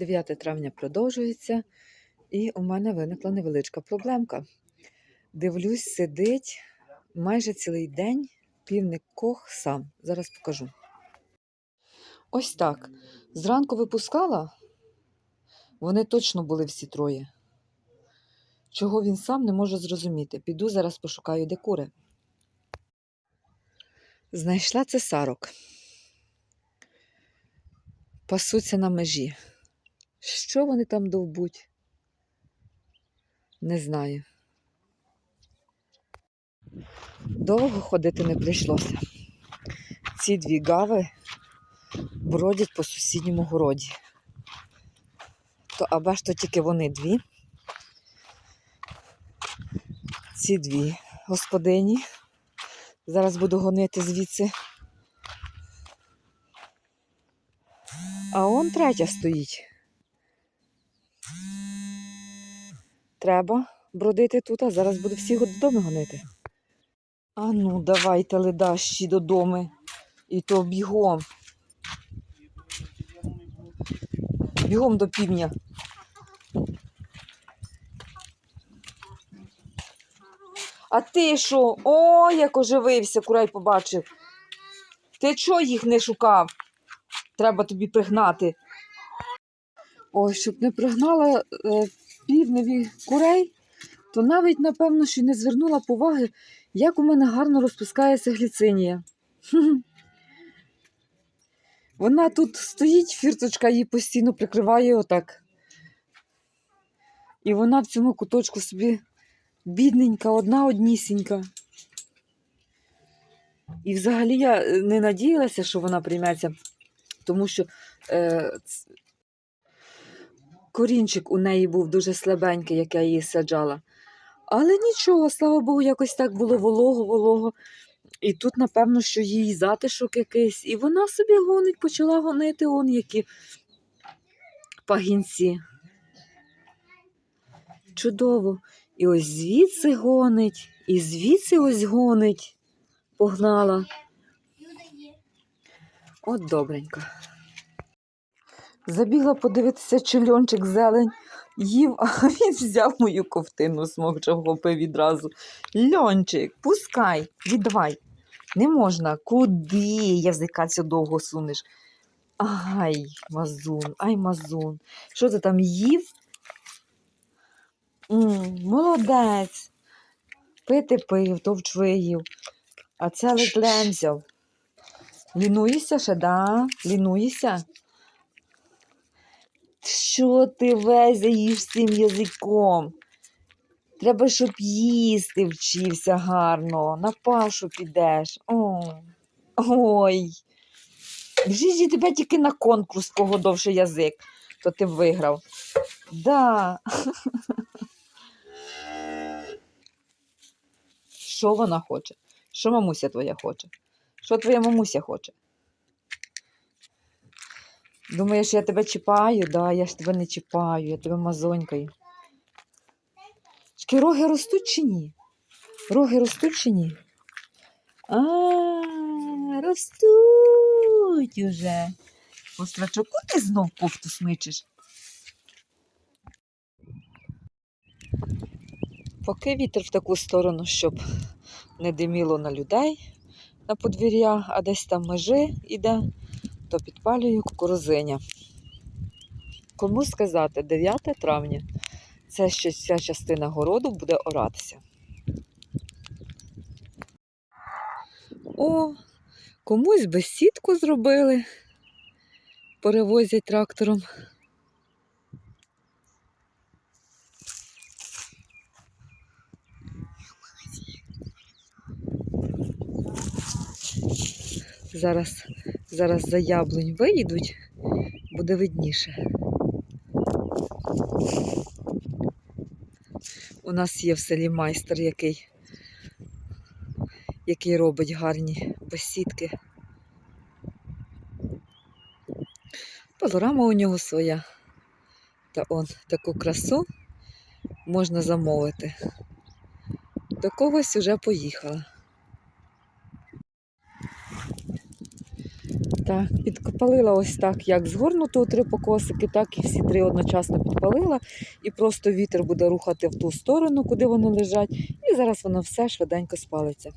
9 травня продовжується, і у мене виникла невеличка проблемка. Дивлюсь, сидить майже цілий день півник кох сам. Зараз покажу. Ось так. Зранку випускала, вони точно були всі троє. Чого він сам не може зрозуміти. Піду зараз пошукаю де кури. Знайшла цесарок. Пасуться на межі. Що вони там довбуть? Не знаю. Довго ходити не прийшлося. Ці дві гави бродять по сусідньому городі. То аби ж то тільки вони дві. Ці дві господині. Зараз буду гонити звідси. А он третя стоїть. Треба бродити тут, а зараз буду всіх додому гонити. А ну, давайте ледащі додому. І то бігом. Бігом до півдня. А ти що? О, як оживився, курай побачив. Ти чого їх не шукав? Треба тобі пригнати. Ой, щоб не пригнала е, півневі курей, то навіть, напевно, що не звернула поваги, як у мене гарно розпускається гліцинія. Вона тут стоїть, фірточка її постійно прикриває отак. І вона в цьому куточку собі бідненька, одна однісінька. І взагалі я е, не надіялася, що вона прийметься, тому що е, корінчик у неї був дуже слабенький, як я її саджала. Але нічого, слава Богу, якось так було волого-волого. І тут, напевно, що їй затишок якийсь. І вона собі гонить, почала гонити он які пагінці. Чудово. І ось звідси гонить, і звідси ось гонить. Погнала. От добренько. Забігла подивитися, чи льончик зелень їв, а він взяв мою ковтину, смокча вхопив відразу. Льончик, пускай, віддавай. Не можна. Куди язика цього довго сунеш? Ай, мазун, ай, мазун. Що ти там їв? М, молодець. Пити пив, товч виїв. А це ледь взяв. Лінуєшся ще, да? Лінуєшся? Що ти весь їш цим язиком? Треба, щоб їсти вчився гарно, на пашу підеш. О, ой. В житті тебе тільки на конкурс, кого довше язик, то ти виграв. Да. Що вона хоче? Що мамуся твоя хоче? Що твоя мамуся хоче? Думаєш, я тебе чіпаю? Да, я ж тебе не чіпаю, я тебе мазонькаю. Шки роги ростуть чи ні? Роги ростуть чи ні? А, ростуть уже. Острачок, ти знов кофту смичиш. Поки вітер в таку сторону, щоб не диміло на людей на подвір'я, а десь там межи іде, то підпалюю кукурузиня. Кому сказати, 9 травня це ще ця частина городу буде оратися. О, комусь бесідку зробили, перевозять трактором. Зараз, зараз за яблунь виїдуть, буде видніше. У нас є в селі майстер, який, який робить гарні бесідки. Панорама у нього своя. Та он таку красу можна замовити. До когось уже поїхала. Так, підпалила ось так, як згорнуто три покосики, так і всі три одночасно підпалила. І просто вітер буде рухати в ту сторону, куди вони лежать. І зараз воно все швиденько спалиться.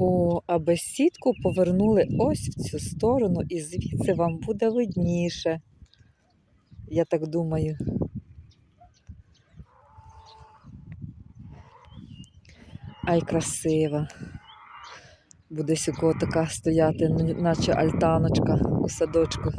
О, а бесідку повернули ось в цю сторону, і звідси вам буде видніше. Я так думаю. Ай, красива. Буде сюди така стояти, наче альтаночка у садочку.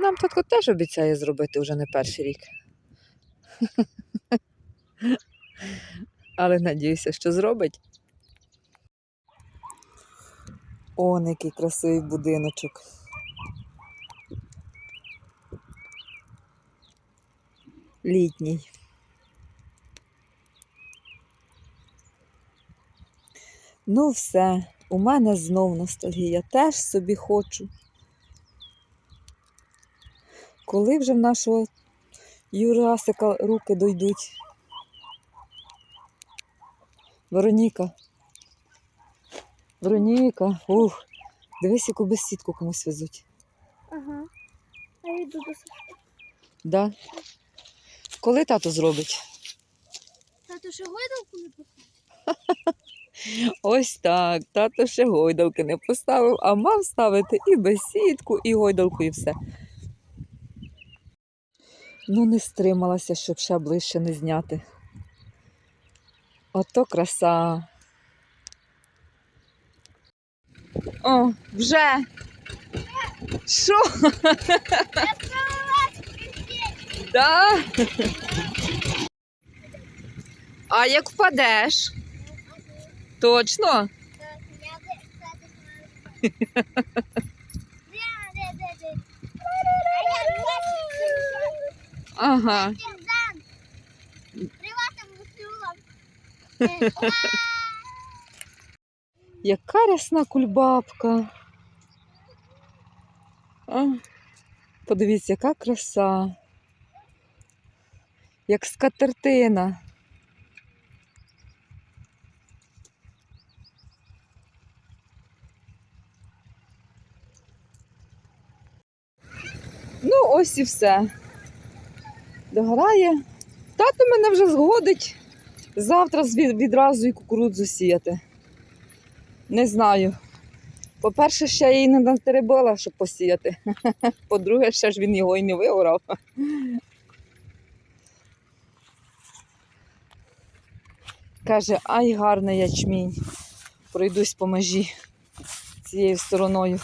Нам татко теж обіцяє зробити вже не перший рік. Але надіюся, що зробить. О, який красивий будиночок. Літній. Ну, все, у мене знов ностальгія. Теж собі хочу. Коли вже в нашого Юрасика руки дойдуть? Вероніка. Вероніка, ух, дивись, яку безсідку комусь везуть. Ага. А я йду до Сашки. Да? Коли тато зробить? Тато ще гойдалку не поставив? Ось так. Тато ще гойдалки не поставив, а мав ставити і безсідку, і гойдалку, і все. Ну, не стрималася, щоб ще ближче не зняти. Ото краса. О, вже. Що? Да? А як впадеш? Точно? Ага. Яка рясна кульбабка. А, подивіться, яка краса. Як скатертина. Ну, ось і все. Догорає. Тато мене вже згодить завтра відразу і кукурудзу сіяти. Не знаю. По-перше, ще її не натеребила, щоб посіяти. По-друге, ще ж він його і не виорав. Каже, ай, гарний ячмінь. Пройдусь по межі цією стороною.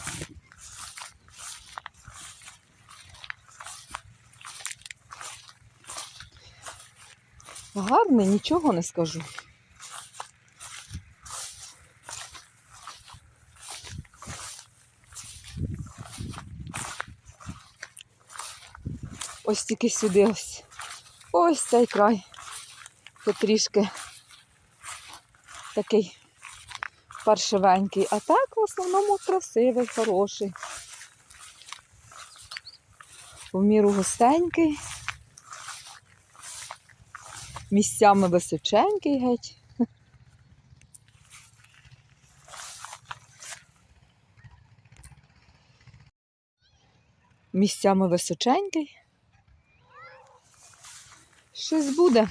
Гарний, нічого не скажу. Ось тільки сюди ось. Ось цей край. Це трішки такий паршивенький. А так в основному красивий, хороший. В міру густенький. Місцями височенький геть. Місцями височенький. Щось буде.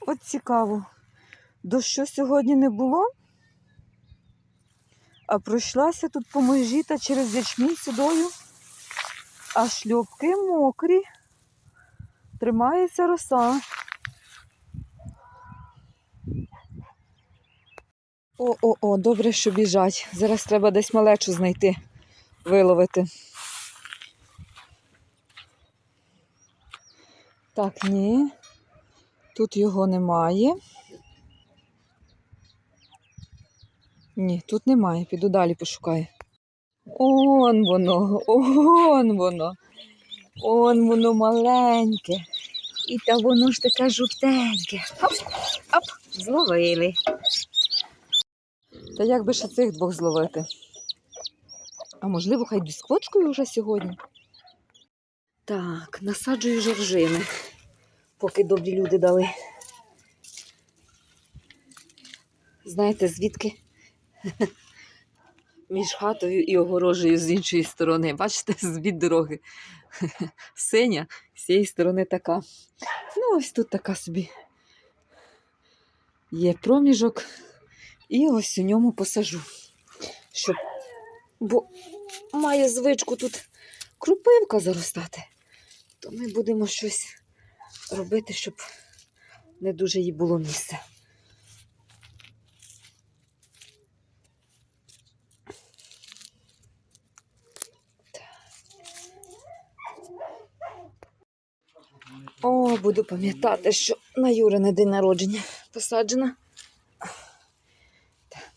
От цікаво, дощу сьогодні не було, а пройшлася тут по межі та через ячмінь сюдою, а шльопки мокрі. Тримається роса. О-о-о, добре, що біжать. Зараз треба десь малечу знайти, виловити. Так, ні. Тут його немає. Ні, тут немає. Піду далі пошукаю. Он воно, он воно. Он воно маленьке. І та воно ж таке жовтеньке. Оп, оп, зловили. Та як би ще цих двох зловити? А можливо, хай бісквочкою вже сьогодні. Так, насаджую жоржини, поки добрі люди дали. Знаєте, звідки? Між хатою і огорожею з іншої сторони. Бачите, звід дороги. Синя, з цієї сторони така. Ну, ось тут така собі. Є проміжок. І ось у ньому посажу. Щоб... Бо має звичку тут крупивка заростати. То ми будемо щось робити, щоб не дуже їй було місця. Буду пам'ятати, що на Юрине день народження посаджена. Так.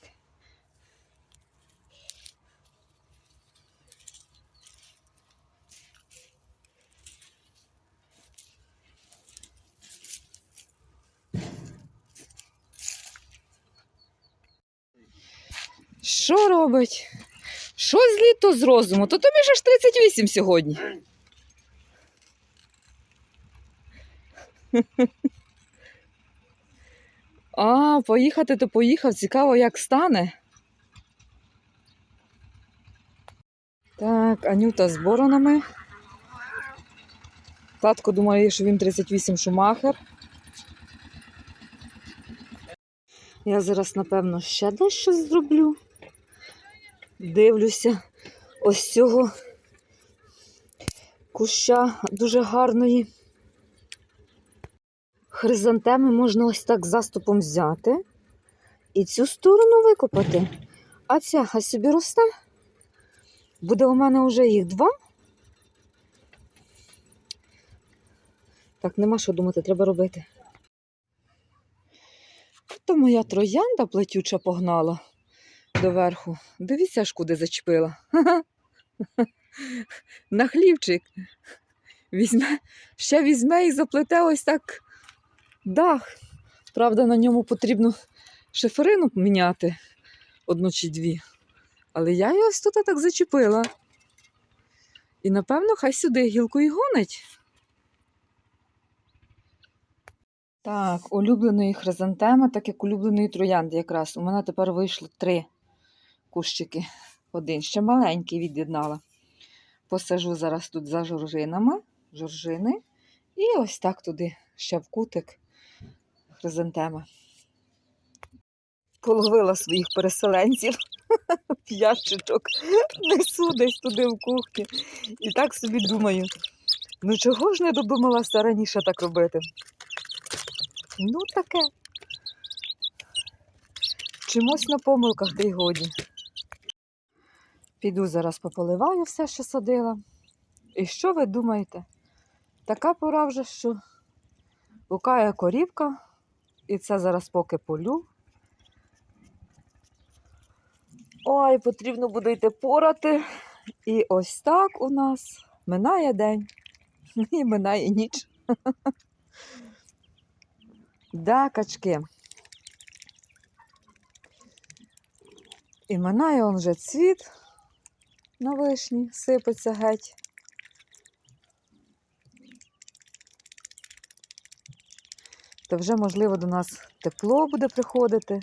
Що робить? Що літо з розуму? То тобі ж 38 сьогодні. А, поїхати то поїхав. Цікаво, як стане. Так, Анюта з боронами. Татко думає, що він 38 шумахер. Я зараз, напевно, ще дещо зроблю. Дивлюся ось цього куща дуже гарної. Хризантеми можна ось так заступом взяти і цю сторону викопати. А ця хай собі росте. Буде у мене вже їх два. Так, нема що думати, треба робити. То моя троянда плетюча погнала доверху. Дивіться, аж куди зачепила. На хлівчик. Візьме, ще візьме і заплете ось так дах. Правда, на ньому потрібно шиферину міняти одну чи дві. Але я її ось тут так зачепила. І напевно хай сюди гілку і гонить. Так, улюбленої хризантеми, так як улюбленої троянди якраз. У мене тепер вийшло три кущики. Один ще маленький від'єднала. Посажу зараз тут за жоржинами, жоржини. І ось так туди ще в кутик хризантеми. Половила своїх переселенців ящичок, несу десь туди в кухню. І так собі думаю, ну чого ж не додумалася раніше так робити? Ну таке. Чимось на помилках та й годі. Піду зараз пополиваю все, що садила. І що ви думаєте? Така пора вже, що лукає корівка, і це зараз поки полю. Ой, потрібно буде йти порати. І ось так у нас минає день і минає ніч. Да, качки. І минає он вже цвіт на вишні, сипеться геть. То вже, можливо, до нас тепло буде приходити.